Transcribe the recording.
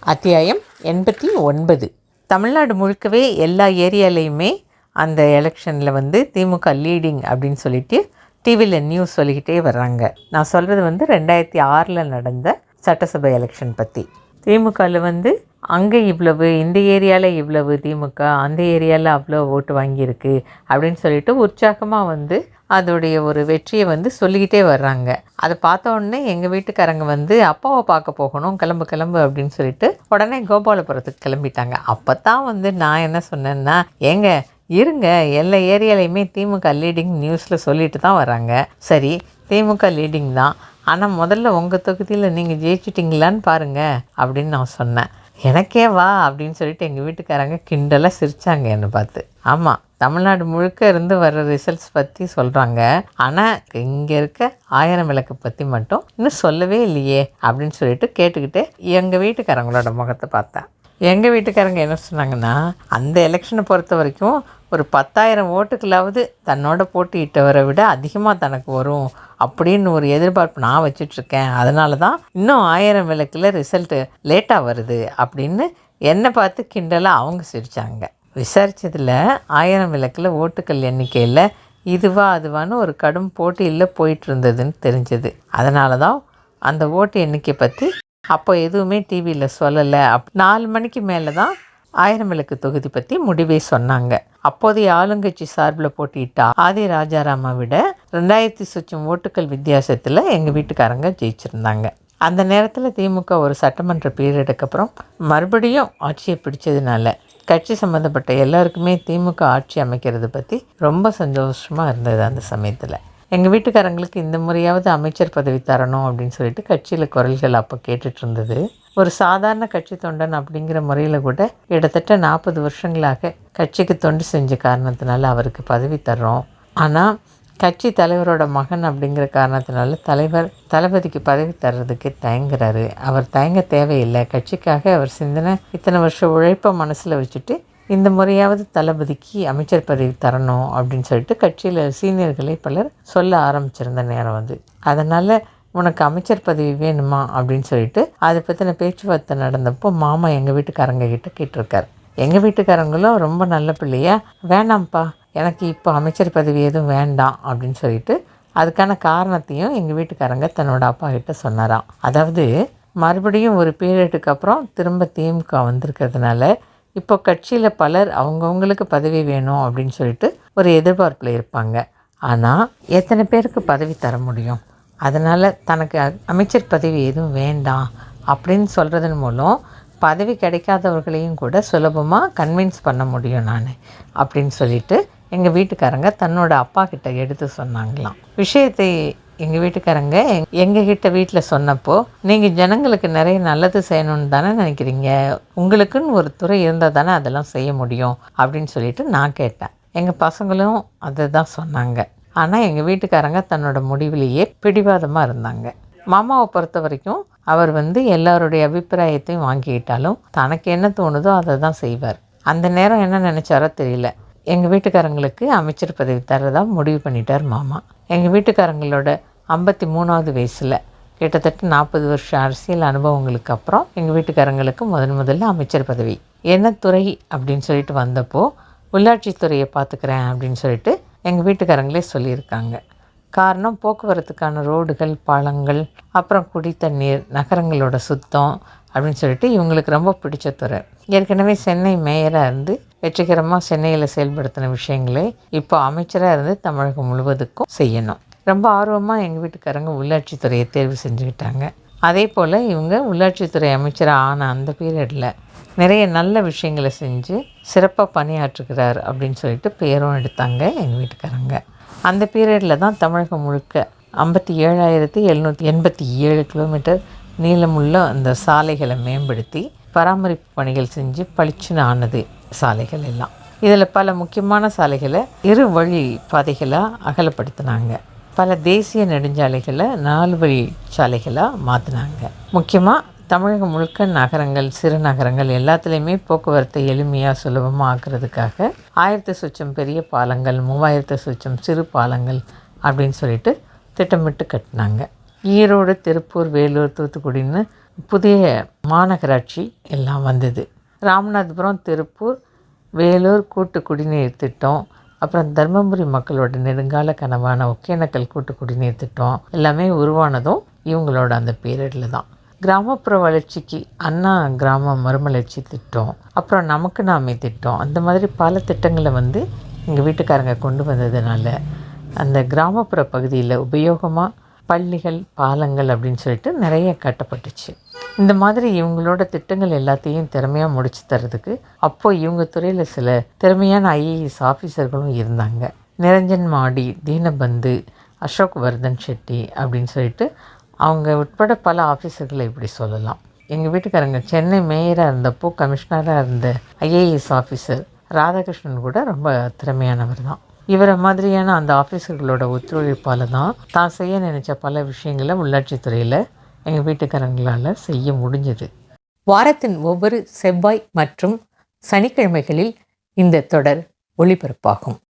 அத்தியாயம் எண்பத்தி ஒன்பது. தமிழ்நாடு முழுக்கவே எல்லா ஏரியாலையுமே அந்த எலெக்ஷனில் வந்து திமுக லீடிங் அப்படின்னு சொல்லிட்டு டிவியில் நியூஸ் சொல்லிக்கிட்டே வர்றாங்க. நான் சொல்கிறது வந்து ரெண்டாயிரத்தி ஆறில் நடந்த சட்டசபை எலெக்ஷன் பற்றி திமுகவில் வந்து அங்கே இவ்வளவு இந்த ஏரியாவில் இவ்வளவு திமுக அந்த ஏரியாவில் அவ்வளோ ஓட்டு வாங்கியிருக்கு அப்படின்னு சொல்லிட்டு உற்சாகமாக வந்து அதோடைய ஒரு வெற்றியை வந்து சொல்லிக்கிட்டே வர்றாங்க. அதை பார்த்த உடனே எங்கள் வீட்டுக்காரங்க வந்து அப்பாவை பார்க்க போகணும் கிளம்பு கிளம்பு அப்படின்னு சொல்லிட்டு உடனே கோபாலபுரத்துக்கு கிளம்பிட்டாங்க. அப்போ தான் வந்து நான் என்ன சொன்னேன்னா ஏங்க இருங்க எல்லா ஏரியாலையுமே திமுக லீடிங் நியூஸில் சொல்லிட்டு தான் வராங்க சரி திமுக லீடிங் தான். ஆனால் முதல்ல உங்கள் தொகுதியில் நீங்கள் ஜெயிச்சிட்டிங்களான்னு பாருங்கள் அப்படின்னு நான் சொன்னேன். எனக்கே வா அப்படின்னு சொல்லிட்டு எங்கள் வீட்டுக்காரங்க கிண்டலாக சிரித்தாங்க என்னை பார்த்து. ஆமாம் தமிழ்நாடு முழுக்க இருந்து வர்ற ரிசல்ட்ஸ் பற்றி சொல்கிறாங்க ஆனால் இங்கே இருக்க ஆயிரம் விளக்கு பற்றி மட்டும் இன்னும் சொல்லவே இல்லையே அப்படின்னு சொல்லிட்டு கேட்டுக்கிட்டு எங்கள் வீட்டுக்காரங்களோட முகத்தை பார்த்தேன் எங்கள் வீட்டுக்காரங்க என்ன சொன்னாங்கன்னா அந்த எலெக்ஷனை பொறுத்த வரைக்கும் ஒரு பத்தாயிரம் ஓட்டுக்களாவது தன்னோட போட்டியிட்டவரை விட அதிகமாக தனக்கு வரும் அப்படின்னு ஒரு எதிர்பார்ப்பு நான் வச்சிட்ருக்கேன். அதனால தான் இன்னும் ஆயிரம் விளக்கில் ரிசல்ட்டு லேட்டாக வருது அப்படின்னு என்னை பார்த்து கிண்டலாக அவங்க சிரித்தாங்க விசாரித்ததில் ஆயிரம் விளக்கில் ஓட்டுக்கள் எண்ணிக்கையில் இதுவா அதுவான்னு ஒரு கடும் போட்டியில் போயிட்டு இருந்ததுன்னு தெரிஞ்சது. அதனால தான் அந்த ஓட்டு எண்ணிக்கை பற்றி அப்போ எதுவுமே டிவியில் சொல்லலை. அப் நாலு மணிக்கு மேலே தான் ஆயிரம் விளக்கு தொகுதி பற்றி முடிவே சொன்னாங்க. அப்போதைய ஆளுங்கட்சி சார்பில் போட்டியிட்ட ஆதி ராஜாராமை விட ரெண்டாயிரத்தி சொச்சம் ஓட்டுக்கள் வித்தியாசத்தில் எங்கள் வீட்டுக்காரங்க ஜெயிச்சிருந்தாங்க. அந்த நேரத்தில் திமுக ஒரு சட்டமன்ற பீரியடுக்கு அப்புறம் மறுபடியும் ஆட்சியை பிடிச்சதுனால கட்சி சம்மந்தப்பட்ட எல்லாருக்குமே திமுக ஆட்சி அமைக்கிறது பற்றி ரொம்ப சந்தோஷமாக இருந்தது அந்த சமயத்தில். எங்கள் வீட்டுக்காரங்களுக்கு இந்த முறையாவது அமைச்சர் பதவி தரணும் அப்படின்னு சொல்லிட்டு கட்சியில் குரல்கள் அப்போ கேட்டுட்டு இருந்தது. ஒரு சாதாரண கட்சி தொண்டன் அப்படிங்கிற முறையில் கூட கிட்டத்தட்ட நாற்பது வருஷங்களாக கட்சிக்கு தொண்டு செஞ்ச காரணத்தினால அவருக்கு பதவி தர்றோம். ஆனால் கட்சி தலைவரோட மகன் அப்படிங்கிற காரணத்தினால தலைவர் தளபதிக்கு பதவி தர்றதுக்கு தயங்குறாரு. அவர் தயங்க தேவையில்லை. கட்சிக்காக அவர் சிந்தனை இத்தனை வருஷம் உழைப்பை மனசில் வச்சுட்டு இந்த முறையாவது தளபதிக்கு அமைச்சர் பதவி தரணும் அப்படின்னு சொல்லிட்டு கட்சியில் சீனியர்களை பலர் சொல்ல ஆரம்பிச்சிருந்த நேரம் வந்து அதனால் உனக்கு அமைச்சர் பதவி வேணுமா அப்படின்னு சொல்லிட்டு அதை பற்றின பேச்சுவார்த்தை நடந்தப்போ மாமா எங்கள் வீட்டுக்காரங்க கிட்ட கேட்டிருக்கார். எங்கள் வீட்டுக்காரங்களும் ரொம்ப நல்ல பிள்ளையா வேணாம்ப்பா எனக்கு இப்போ அமைச்சர் பதவி எதுவும் வேண்டாம் அப்படின்னு சொல்லிட்டு அதுக்கான காரணத்தையும் எங்கள் வீட்டுக்காரங்க தன்னோட அப்பா கிட்ட சொன்னாராம். அதாவது மறுபடியும் ஒரு பீரியடுக்கு அப்புறம் திரும்ப திமுக வந்திருக்கிறதுனால இப்போ கட்சியில் பலர் அவங்கவுங்களுக்கு பதவி வேணும் அப்படின்னு சொல்லிட்டு ஒரு எதிர்பார்ப்பில் இருப்பாங்க. ஆனால் எத்தனை பேருக்கு பதவி தர முடியும்? அதனால் தனக்கு அமைச்சர் பதவி எதுவும் வேண்டாம் அப்படின்னு சொல்கிறதன் மூலம் பதவி கிடைக்காதவர்களையும் கூட சுலபமாக கன்வின்ஸ் பண்ண முடியும் நான் அப்படின்னு சொல்லிட்டு எங்கள் வீட்டுக்காரங்க தன்னோட அப்பா கிட்ட எடுத்து சொன்னாங்களாம். விஷயத்தை எங்கள் வீட்டுக்காரங்க எங்கள் கிட்ட வீட்டில் சொன்னப்போ நீங்கள் ஜனங்களுக்கு நிறைய நல்லது செய்யணும்னு தானே நினைக்கிறீங்க? உங்களுக்குன்னு ஒரு துறை இருந்தால் தானே அதெல்லாம் செய்ய முடியும்? அப்படின்னு சொல்லிட்டு நான் கேட்டேன். எங்கள் பசங்களும் அதை தான் சொன்னாங்க. ஆனால் எங்கள் வீட்டுக்காரங்க தன்னோட முடிவிலேயே பிடிவாதமாக இருந்தாங்க. மாமாவை பொறுத்த வரைக்கும் அவர் வந்து எல்லாருடைய அபிப்பிராயத்தையும் வாங்கிக்கிட்டாலும் தனக்கு என்ன தோணுதோ அதை தான் செய்வார். அந்த நேரம் என்ன நினச்சாரோ தெரியல. எங்கள் வீட்டுக்காரங்களுக்கு அமைச்சர் பதவி தரதா முடிவு பண்ணிட்டார் மாமா. எங்கள் வீட்டுக்காரங்களோட ஐம்பத்தி மூணாவது வயசில் கிட்டத்தட்ட நாற்பது வருஷம் அரசியல் அனுபவங்களுக்கு அப்புறம் எங்கள் வீட்டுக்காரங்களுக்கு முதன் முதல்ல அமைச்சர் பதவி. என்ன துறை அப்படின்னு சொல்லிட்டு வந்தப்போ உள்ளாட்சித்துறையை பார்த்துக்கிறேன் அப்படின்னு சொல்லிட்டு எங்கள் வீட்டுக்காரங்களே சொல்லியிருக்காங்க. காரணம் போக்குவரத்துக்கான ரோடுகள் பாலங்கள் அப்புறம் குடி தண்ணீர் நகரங்களோட சுத்தம் அப்படின்னு சொல்லிட்டு இவங்களுக்கு ரொம்ப பிடிச்ச துறை. ஏற்கனவே சென்னை மேயராக இருந்து வெற்றிகரமாக சென்னையில் செயல்படுத்தின விஷயங்களை இப்போ அமைச்சராக இருந்து தமிழகம் முழுவதுக்கும் செய்யணும். ரொம்ப ஆர்வமாக எங்கள் வீட்டுக்காரங்க உள்ளாட்சித்துறையை தேர்வு செஞ்சுக்கிட்டாங்க. அதே போல் இவங்க உள்ளாட்சித்துறை அமைச்சராக ஆன அந்த பீரியடில் நிறைய நல்ல விஷயங்களை செஞ்சு சிறப்பாக பணியாற்றுகிறார் அப்படின்னு சொல்லிட்டு பேரும் எடுத்தாங்க எங்கள் வீட்டுக்காரங்க. அந்த பீரியடில் தான் தமிழகம் முழுக்க ஐம்பத்தி ஏழாயிரத்தி எழுநூற்றி எண்பத்தி ஏழு கிலோமீட்டர் நீளமுள்ள அந்த சாலைகளை மேம்படுத்தி பராமரிப்பு பணிகள் செஞ்சு பளிச்சுன்னு ஆனது. சாலைகள் எல்லாம். இதில் பல முக்கியமான சாலைகளை இரு வழி பாதைகளாக அகலப்படுத்தினாங்க. பல தேசிய நெடுஞ்சாலைகளை நாலு வழி சாலைகளாக மாற்றினாங்க முக்கியமாக தமிழகம் முழுக்க நகரங்கள் சிறு நகரங்கள் எல்லாத்துலேயுமே போக்குவரத்தை எளிமையாக சுலபமாக ஆக்குறதுக்காக ஆயிரத்து சுச்சம் பெரிய பாலங்கள் மூவாயிரத்து சுச்சம் சிறு பாலங்கள் அப்படின்னு சொல்லிட்டு திட்டமிட்டு கட்டினாங்க. ஈரோடு திருப்பூர் வேலூர் தூத்துக்குடின்னு புதிய மாநகராட்சி எல்லாம் வந்தது. ராமநாதபுரம் திருப்பூர் வேலூர் கூட்டு குடிநீர் திட்டம் அப்புறம் தருமபுரி மக்களோட நெடுங்கால கனவான ஒகேனக்கல் கூட்டு குடிநீர் திட்டம் எல்லாமே உருவானதும் இவங்களோட அந்த பீரியடில் தான். கிராமப்புற வளர்ச்சிக்கு அண்ணா கிராம மறுமலர்ச்சி திட்டம் அப்புறம் நமக்கு நாமே திட்டம். அந்த மாதிரி பல திட்டங்களை வந்து எங்கள் வீட்டுக்காரங்க கொண்டு வந்ததுனால அந்த கிராமப்புற பகுதியில் உபயோகமாக பள்ளிகள் பாலங்கள் அப்படின்னு சொல்லிட்டு நிறைய கட்டப்பட்டுச்சு. இந்த மாதிரி இவங்களோட திட்டங்கள் எல்லாத்தையும் திறமையாக முடிச்சு தரதுக்கு அப்போது இவங்க துறையில் சில திறமையான ஐஏஎஸ் ஆஃபீஸர்களும் இருந்தாங்க. நிரஞ்சன் மாடி தீனபந்து அசோக் வர்தன் ஷெட்டி அப்படின்னு சொல்லிட்டு அவங்க உட்பட பல ஆஃபீஸர்களை இப்படி சொல்லலாம். எங்கள் வீட்டுக்காரங்க சென்னை மேயராக இருந்தப்போ கமிஷனராக இருந்த ஐஏஎஸ் ஆஃபீஸர் ராதாகிருஷ்ணன் கூட ரொம்ப திறமையானவர் தான். இவரை மாதிரியான அந்த ஆஃபீஸர்களோட ஒத்துழைப்பால் தான் தான் செய்ய நினச்ச பல விஷயங்களை உள்ளாட்சித்துறையில் எங்கள் வீட்டுக்காரங்களால் செய்ய முடிஞ்சது. வாரத்தின் ஒவ்வொரு செவ்வாய் மற்றும் சனிக்கிழமைகளில் இந்த தொடர் ஒளிபரப்பாகும்.